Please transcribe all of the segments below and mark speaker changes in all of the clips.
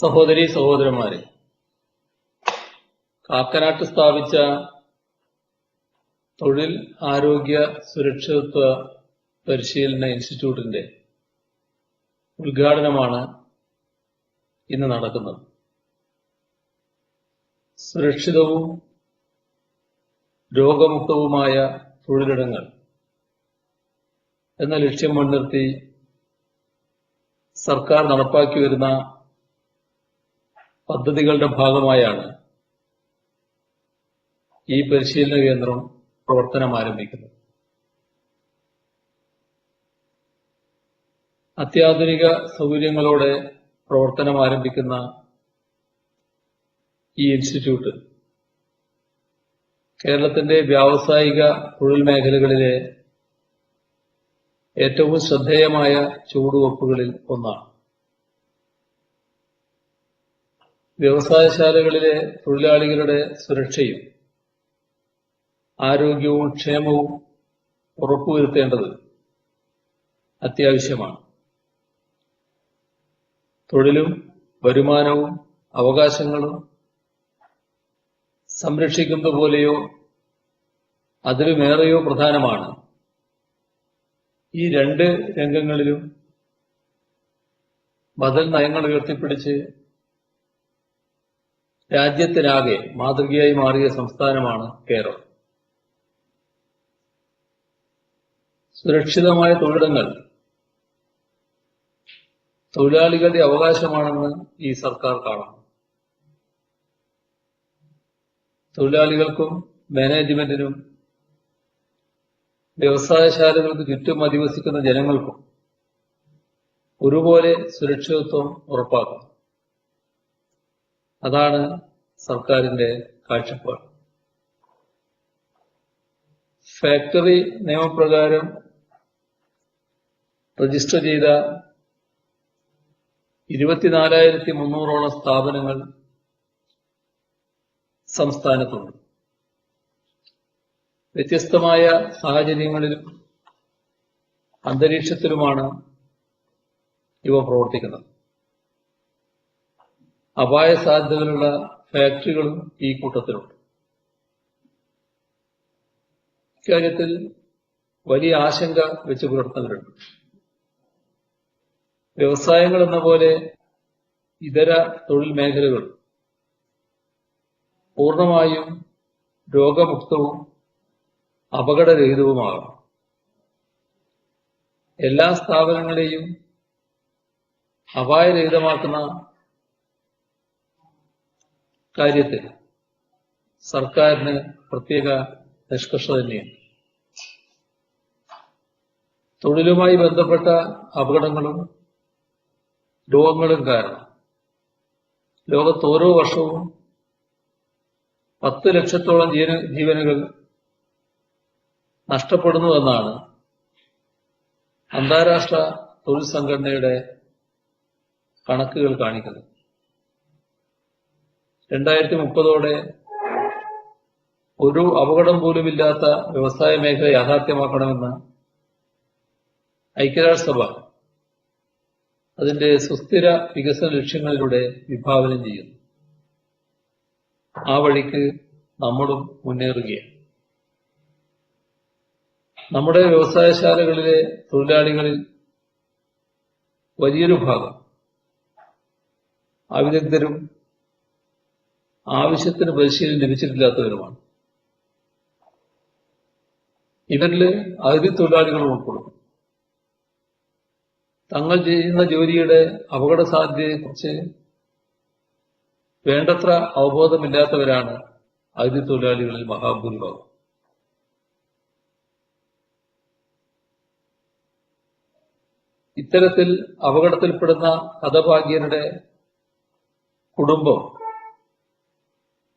Speaker 1: സഹോദരി സഹോദരന്മാരെ കാക്കനാട്ട് സ്ഥാപിച്ച തൊഴിൽ ആരോഗ്യ സുരക്ഷിതത്വ പരിശീലന ഇൻസ്റ്റിറ്റ്യൂട്ടിന്റെ ഉദ്ഘാടനമാണ് ഇന്ന് നടക്കുന്നത്. സുരക്ഷിതവും രോഗമുക്തവുമായ തൊഴിലിടങ്ങൾ എന്ന ലക്ഷ്യം മുൻനിർത്തി സർക്കാർ നടപ്പാക്കി വരുന്ന പദ്ധതികളുടെ ഭാഗമായാണ് ഈ പരിശീലന കേന്ദ്രം പ്രവർത്തനം ആരംഭിക്കുന്നത്. അത്യാധുനിക സൗകര്യങ്ങളോടെ പ്രവർത്തനം ആരംഭിക്കുന്ന ഈ ഇൻസ്റ്റിറ്റ്യൂട്ട് കേരളത്തിന്റെ വ്യാവസായിക തൊഴിൽ മേഖലകളിലെ ഏറ്റവും ശ്രദ്ധേയമായ ചുവടുവെപ്പുകളിൽ ഒന്നാണ്. വ്യവസായശാലകളിലെ തൊഴിലാളികളുടെ സുരക്ഷയും ആരോഗ്യവും ക്ഷേമവും ഉറപ്പുവരുത്തേണ്ടത് അത്യാവശ്യമാണ്. തൊഴിലും വരുമാനവും അവകാശങ്ങളും സംരക്ഷിക്കുന്ന പോലെയോ അതിലുമേറെയോ പ്രധാനമാണ്. ഈ രണ്ട് രംഗങ്ങളിലും ബദൽ നയങ്ങൾ ഉയർത്തിപ്പിടിച്ച് രാജ്യത്തിനാകെ മാതൃകയായി മാറിയ സംസ്ഥാനമാണ് കേരളം. സുരക്ഷിതമായ തൊഴിലിടങ്ങൾ തൊഴിലാളികളുടെ അവകാശമാണെന്ന് ഈ സർക്കാർ കാണാം തൊഴിലാളികൾക്കും മാനേജ്മെന്റിനും വ്യവസായശാലകൾക്ക് ചുറ്റും അധിവസിക്കുന്ന ജനങ്ങൾക്കും ഒരുപോലെ സുരക്ഷിതത്വം ഉറപ്പാക്കണം അതാണ് സർക്കാരിന്റെ കാഴ്ചപ്പാട്. ഫാക്ടറി നിയമപ്രകാരം രജിസ്റ്റർ ചെയ്ത ഇരുപത്തിനാലായിരത്തി മുന്നൂറോളം സ്ഥാപനങ്ങൾ സംസ്ഥാനത്തുണ്ട്. വ്യത്യസ്തമായ സാഹചര്യങ്ങളിലും അന്തരീക്ഷത്തിലുമാണ് ഇവ പ്രവർത്തിക്കുന്നത്. അപായ സാധ്യതകളുള്ള ഫാക്ടറികളും ഈ കൂട്ടത്തിലുണ്ട്. ഇക്കാര്യത്തിൽ വലിയ ആശങ്ക വെച്ച് പുലർത്തുന്നവരുണ്ട്. വ്യവസായങ്ങൾ എന്ന പോലെ ഇതര തൊഴിൽ മേഖലകൾ പൂർണമായും രോഗമുക്തവും അപകടരഹിതവുമാകണം എല്ലാ സ്ഥാപനങ്ങളെയും അപായരഹിതമാക്കുന്ന കാര്യത്തിൽ സർക്കാരിന് പ്രത്യേക നിഷ്കർഷ തന്നെയാണ്. തൊഴിലുമായി ബന്ധപ്പെട്ട അപകടങ്ങളും രോഗങ്ങളും കാരണം ലോകത്ത് ഓരോ വർഷവും പത്ത് ലക്ഷത്തോളം ജീവന ജീവനുകൾ നഷ്ടപ്പെടുന്നുവെന്നാണ് അന്താരാഷ്ട്ര തൊഴിൽ സംഘടനയുടെ കണക്കുകൾ കാണിക്കുന്നത്. രണ്ടായിരത്തി മുപ്പതോടെ ഒരു അപകടം പോലുമില്ലാത്ത വ്യവസായ മേഖല യാഥാർത്ഥ്യമാക്കണമെന്ന് ഐക്യരാഷ്ട്രസഭ അതിന്റെ സുസ്ഥിര വികസന ലക്ഷ്യങ്ങളിലൂടെ വിഭാവനം ചെയ്യുന്നു. ആ വഴിക്ക് നമ്മളും മുന്നേറുകയാണ്. നമ്മുടെ വ്യവസായശാലകളിലെ തൊഴിലാളികളിൽ വലിയൊരു ഭാഗം അവിദഗ്ധരും ആവശ്യത്തിന് പരിശീലനം ലഭിച്ചിട്ടില്ലാത്തവരുമാണ്. ഇവരിൽ അതിഥി തൊഴിലാളികളും ഉൾപ്പെടുന്നു തങ്ങൾ ചെയ്യുന്ന ജോലിയുടെ അപകട സാധ്യതയെക്കുറിച്ച് വേണ്ടത്ര അവബോധമില്ലാത്തവരാണ് അതിഥി തൊഴിലാളികളിൽ മഹാഭൂരിഭാഗം. ഇത്തരത്തിൽ അപകടത്തിൽപ്പെടുന്ന ഹതഭാഗ്യരുടെ കുടുംബം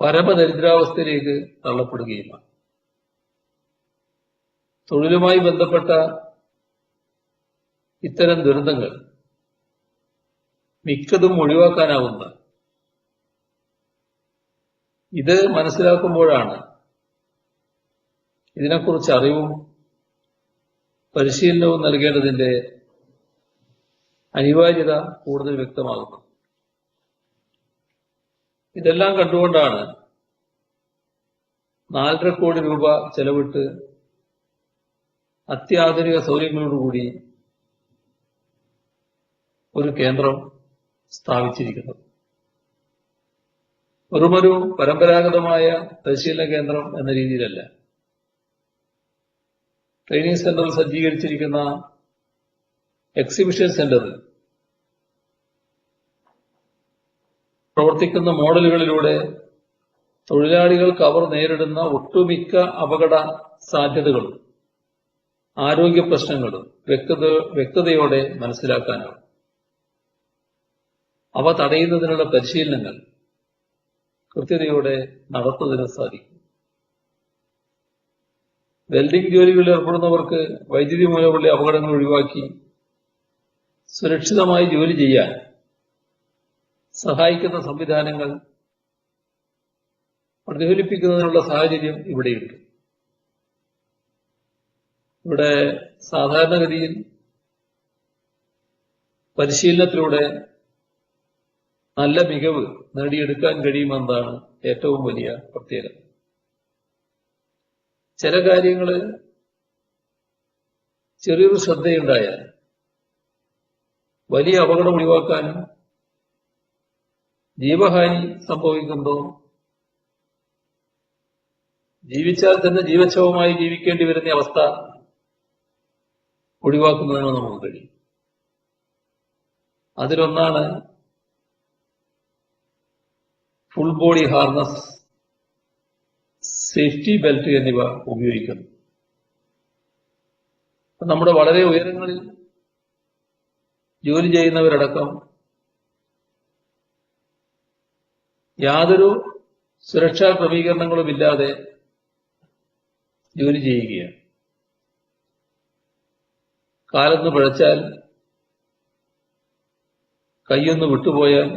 Speaker 1: പരമദരിദ്രാവസ്ഥയിലേക്ക് തള്ളപ്പെടുകയുമാണ് തൊഴിലുമായി ബന്ധപ്പെട്ട ഇത്തരം ദുരന്തങ്ങൾ മിക്കതും ഒഴിവാക്കാനാവുന്ന ഇത് മനസ്സിലാക്കുമ്പോഴാണ് ഇതിനെക്കുറിച്ച് അറിവും പരിശീലനവും നൽകേണ്ടതിന്റെ അനിവാര്യത കൂടുതൽ വ്യക്തമാകുന്നു ഇതെല്ലാം കണ്ടുകൊണ്ടാണ് നാലര കോടി രൂപ ചെലവിട്ട് അത്യാധുനിക സൗകര്യങ്ങളോടുകൂടി ഒരു കേന്ദ്രം സ്ഥാപിച്ചിരിക്കുന്നത്. വെറുമൊരു പരമ്പരാഗതമായ പരിശീലന കേന്ദ്രം എന്ന രീതിയിലല്ല. ട്രെയിനിങ് സെന്ററിൽ സജ്ജീകരിച്ചിരിക്കുന്ന എക്സിബിഷൻ സെന്ററിൽ പ്രവർത്തിക്കുന്ന മോഡലുകളിലൂടെ തൊഴിലാളികൾക്ക് അവർ നേരിടുന്ന ഒട്ടുമിക്ക അപകട സാധ്യതകളും ആരോഗ്യ പ്രശ്നങ്ങളും വ്യക്തത വ്യക്തതയോടെ മനസ്സിലാക്കാനാവും അവ തടയുന്നതിനുള്ള പരിശീലനങ്ങൾ കൃത്യതയോടെ നടത്തുന്നതിന് സാധിക്കും. വെൽഡിംഗ് ജോലികളിൽ ഏർപ്പെടുന്നവർക്ക് വൈദ്യുതി മൂലമുള്ള അപകടങ്ങൾ ഒഴിവാക്കി സുരക്ഷിതമായി ജോലി ചെയ്യാൻ സഹായിക്കുന്ന സംവിധാനങ്ങൾ പ്രതിഫലിപ്പിക്കുന്നതിനുള്ള സാഹചര്യം ഇവിടെയുണ്ട്. ഇവിടെ സാധാരണഗതിയിൽ പരിശീലനത്തിലൂടെ നല്ല മികവ് നേടിയെടുക്കാൻ കഴിയുമെന്നതാണ് ഏറ്റവും വലിയ പ്രത്യേകത. ചില കാര്യങ്ങൾ ചെറിയൊരു ശ്രദ്ധയുണ്ടായാൽ വലിയ അപകടം ഒഴിവാക്കാനും ജീവഹാനി സംഭവിക്കുമ്പോൾ ജീവിച്ചാൽ തന്നെ ജീവച്ഛവമായി ജീവിക്കേണ്ടി വരുന്ന അവസ്ഥ ഒഴിവാക്കുന്നതിനോ നമുക്ക് കഴിയും. അതിലൊന്നാണ് full body harness safety belt എന്നിവ ഉപയോഗിക്കുന്നു നമ്മുടെ വളരെ ഉയരങ്ങളിൽ ജോലി ചെയ്യുന്നവരടക്കം യാതൊരു സുരക്ഷാ ക്രമീകരണങ്ങളും ഇല്ലാതെ ജോലി ചെയ്യുകയാണ്. കാലൊന്ന് പിഴച്ചാൽ കൈയൊന്ന് വിട്ടുപോയാൽ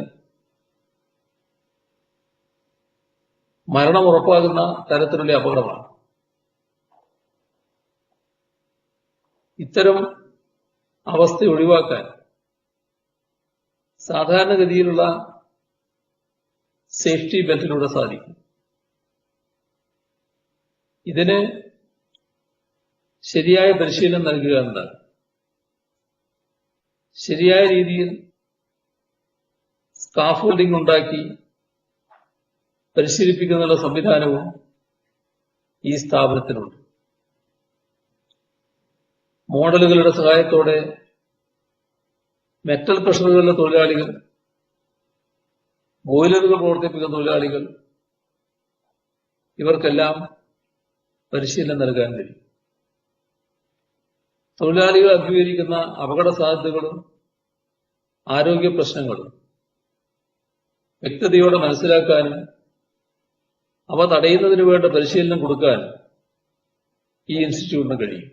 Speaker 1: മരണം ഉറപ്പാകുന്ന തരത്തിലുള്ള അപകടമാണ്. ഇത്തരം അവസ്ഥ ഒഴിവാക്കാൻ സാധാരണഗതിയിലുള്ള സേഫ്റ്റി ബെൽറ്റിലൂടെ സാധിക്കും. ഇതിന് ശരിയായ പരിശീലനം നൽകുക എന്നതാണ്. ശരിയായ രീതിയിൽ സ്കാഫ് ഹോൾഡിംഗ് ഉണ്ടാക്കി പരിശീലിപ്പിക്കുന്നതിനുള്ള സംവിധാനവും ഈ സ്ഥാപനത്തിനുണ്ട്. മോഡലുകളുടെ സഹായത്തോടെ മെറ്റൽ പ്രഷറുകളിലെ തൊഴിലാളികൾ ബോയിലറുകൾ പ്രവർത്തിപ്പിക്കുന്ന തൊഴിലാളികൾ ഇവർക്കെല്ലാം പരിശീലനം നൽകാൻ കഴിയും. തൊഴിലാളികൾ അഭിമുഖീകരിക്കുന്ന അപകട സാധ്യതകളും ആരോഗ്യ പ്രശ്നങ്ങളും വ്യക്തതയോടെ മനസ്സിലാക്കാനും അവ തടയുന്നതിന് വേണ്ട പരിശീലനം കൊടുക്കാൻ ഈ ഇൻസ്റ്റിറ്റ്യൂട്ടിന് കഴിയും.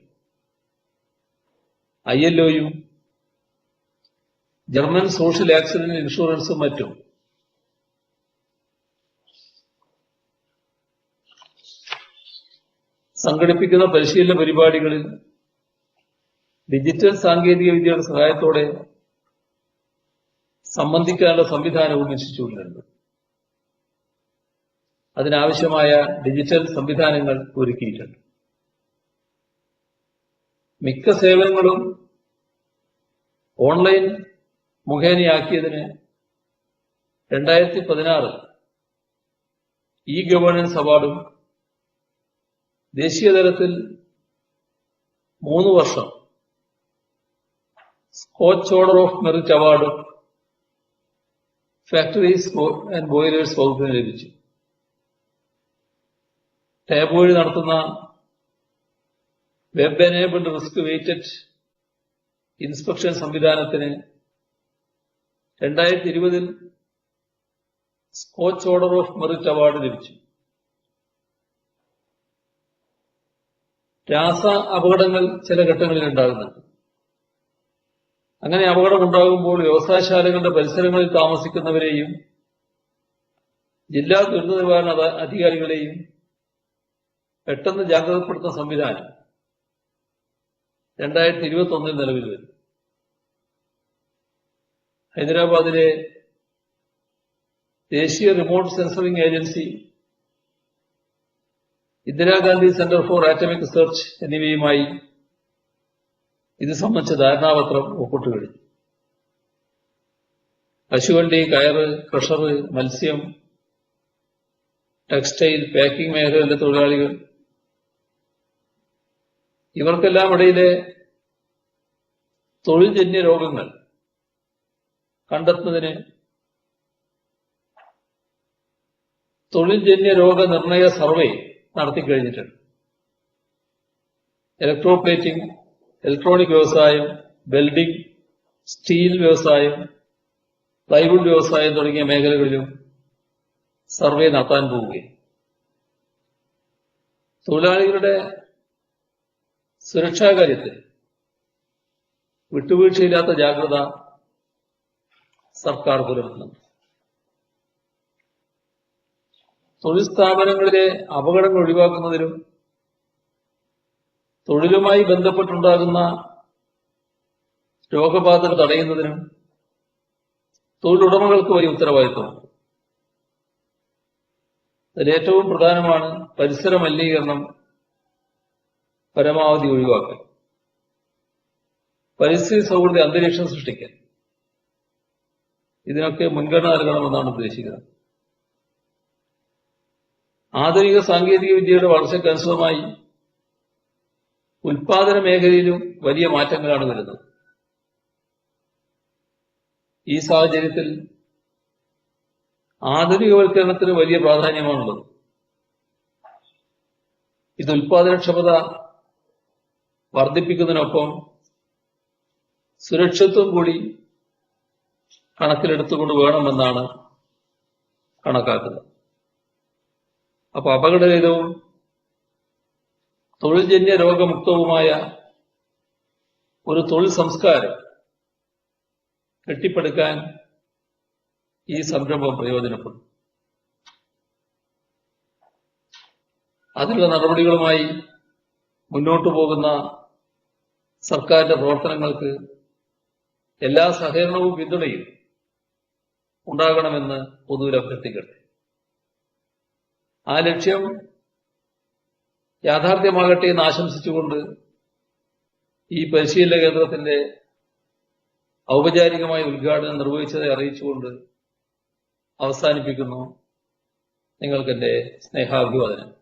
Speaker 1: ഐ എൽ ഒയും ജർമ്മൻ സോഷ്യൽ ആക്സിഡന്റ് ഇൻഷുറൻസും മറ്റും സംഘടിപ്പിക്കുന്ന പരിശീലന പരിപാടികളിൽ ഡിജിറ്റൽ സാങ്കേതിക വിദ്യയുടെ സഹായത്തോടെ സംബന്ധിക്കാനുള്ള സംവിധാനവും ഇൻസ്റ്റിറ്റ്യൂട്ടിലുണ്ട് അതിനാവശ്യമായ ഡിജിറ്റൽ സംവിധാനങ്ങൾ ഒരുക്കിയിട്ടുണ്ട്. മിക്ക സേവനങ്ങളും ഓൺലൈൻ മുഖേനയാക്കിയതിന് രണ്ടായിരത്തി പതിനാറ് ഇ ഗവേണൻസ് അവാർഡും ദേശീയ തലത്തിൽ മൂന്ന് വർഷം Skoch order of merit award factories and boilers വകുപ്പിന് ലഭിച്ചു. ടാബ് വഴി നടത്തുന്ന web enabled risk weighted inspection സംവിധാനത്തിന് രണ്ടായിരത്തി ഇരുപതിൽ Skoch order of merit award ലഭിച്ചു. രാസ അപകടങ്ങൾ ചില ഘട്ടങ്ങളിൽ ഉണ്ടാകുന്നുണ്ട്. അങ്ങനെ അപകടം ഉണ്ടാകുമ്പോൾ വ്യവസായശാലകളുടെ പരിസരങ്ങളിൽ താമസിക്കുന്നവരെയും ജില്ലാ ദുരന്ത നിവാരണ അധ- അധികാരികളെയും പെട്ടെന്ന് ജാഗ്രതപ്പെടുത്തുന്ന സംവിധാനം രണ്ടായിരത്തി ഇരുപത്തി ഒന്നിൽ നിലവിൽ വരും. ഹൈദരാബാദിലെ ദേശീയ remote sensoring agency Indira Gandhi centre for atomic research എന്നിവയുമായി ഇത് സംബന്ധിച്ച ധാരണാപത്രം ഒപ്പിട്ട് കഴിഞ്ഞു. കശുവണ്ടി കയറ് ക്രഷർ മത്സ്യം ടെക്സ്റ്റൈൽ പാക്കിംഗ് മേഖലയിലെ തൊഴിലാളികൾ. ഇവർക്കെല്ലാം ഇടയിലെ തൊഴിൽജന്യ രോഗങ്ങൾ കണ്ടെത്തുന്നതിന് തൊഴിൽജന്യ രോഗ നിർണയ സർവേ നടത്തിക്കഴിഞ്ഞിട്ടുണ്ട്. ഇലക്ട്രോപ്ലേറ്റിംഗ് ഇലക്ട്രോണിക് വ്യവസായം വെൽഡിംഗ് സ്റ്റീൽ വ്യവസായം പ്ലൈവുഡ് വ്യവസായം തുടങ്ങിയ മേഖലകളിലും സർവേ നടത്താൻ പോവുകയും തൊഴിലാളികളുടെ സുരക്ഷാ കാര്യത്തിൽ വിട്ടുവീഴ്ചയില്ലാത്ത ജാഗ്രത സർക്കാർ പുലർത്തുന്നുണ്ട്. തൊഴിൽ സ്ഥാപനങ്ങളിലെ അപകടങ്ങൾ ഒഴിവാക്കുന്നതിനും തൊഴിലുമായി ബന്ധപ്പെട്ടുണ്ടാകുന്ന രോഗബാധകൾ തടയുന്നതിനും തൊഴിലുടമകൾക്ക് വലിയ ഉത്തരവാദിത്വം. അതിലേറ്റവും പ്രധാനമാണ് പരിസര മലിനീകരണം പരമാവധി ഒഴിവാക്കൽ. പരിസ്ഥിതി സൗഹൃദ അന്തരീക്ഷം സൃഷ്ടിക്കൽ. ഇതിനൊക്കെ മുൻഗണന നൽകണമെന്നാണ് ഉദ്ദേശിക്കുന്നത്. ആധുനിക സാങ്കേതിക വിദ്യയുടെ വളർച്ചയ്ക്കനുസൃതമായി ഉൽപാദന മേഖലയിലും വലിയ മാറ്റങ്ങളാണ് വരുന്നത്. ഈ സാഹചര്യത്തിൽ ആധുനികവൽക്കരണത്തിന് വലിയ പ്രാധാന്യമാണുള്ളത്. ഇത് ഉൽപാദനക്ഷമത വർദ്ധിപ്പിക്കുന്നതിനൊപ്പം സുരക്ഷിത്വം കൂടി കണക്കിലെടുത്തുകൊണ്ട് വേണമെന്നാണ് കണക്കാക്കുന്നത്. അപ്പൊ അപകടരഹിതവും തൊഴിൽജന്യ രോഗമുക്തവുമായ ഒരു തൊഴിൽ സംസ്കാരം കെട്ടിപ്പടുക്കാൻ ഈ സംരംഭം പ്രയോജനപ്പെടും. അതിനുള്ള നടപടികളുമായി മുന്നോട്ടു പോകുന്ന സർക്കാരിന്റെ പ്രവർത്തനങ്ങൾക്ക് എല്ലാ സഹകരണവും പിന്തുണയും ഉണ്ടാകണമെന്ന് പൊതുവിൽ അഭ്യർത്ഥിക്കട്ടെ. ആ ലക്ഷ്യം യാഥാർത്ഥ്യമാകട്ടെ എന്ന് ആശംസിച്ചുകൊണ്ട് ഈ പരിശീലന കേന്ദ്രത്തിന്റെ ഔപചാരികമായ ഉദ്ഘാടനം നിർവഹിച്ചதை അറിയിച്ചുകൊണ്ട് അവസാനിപ്പിക്കുന്നു. നിങ്ങൾക്കെന്റെ സ്നേഹാഭിവാദനം.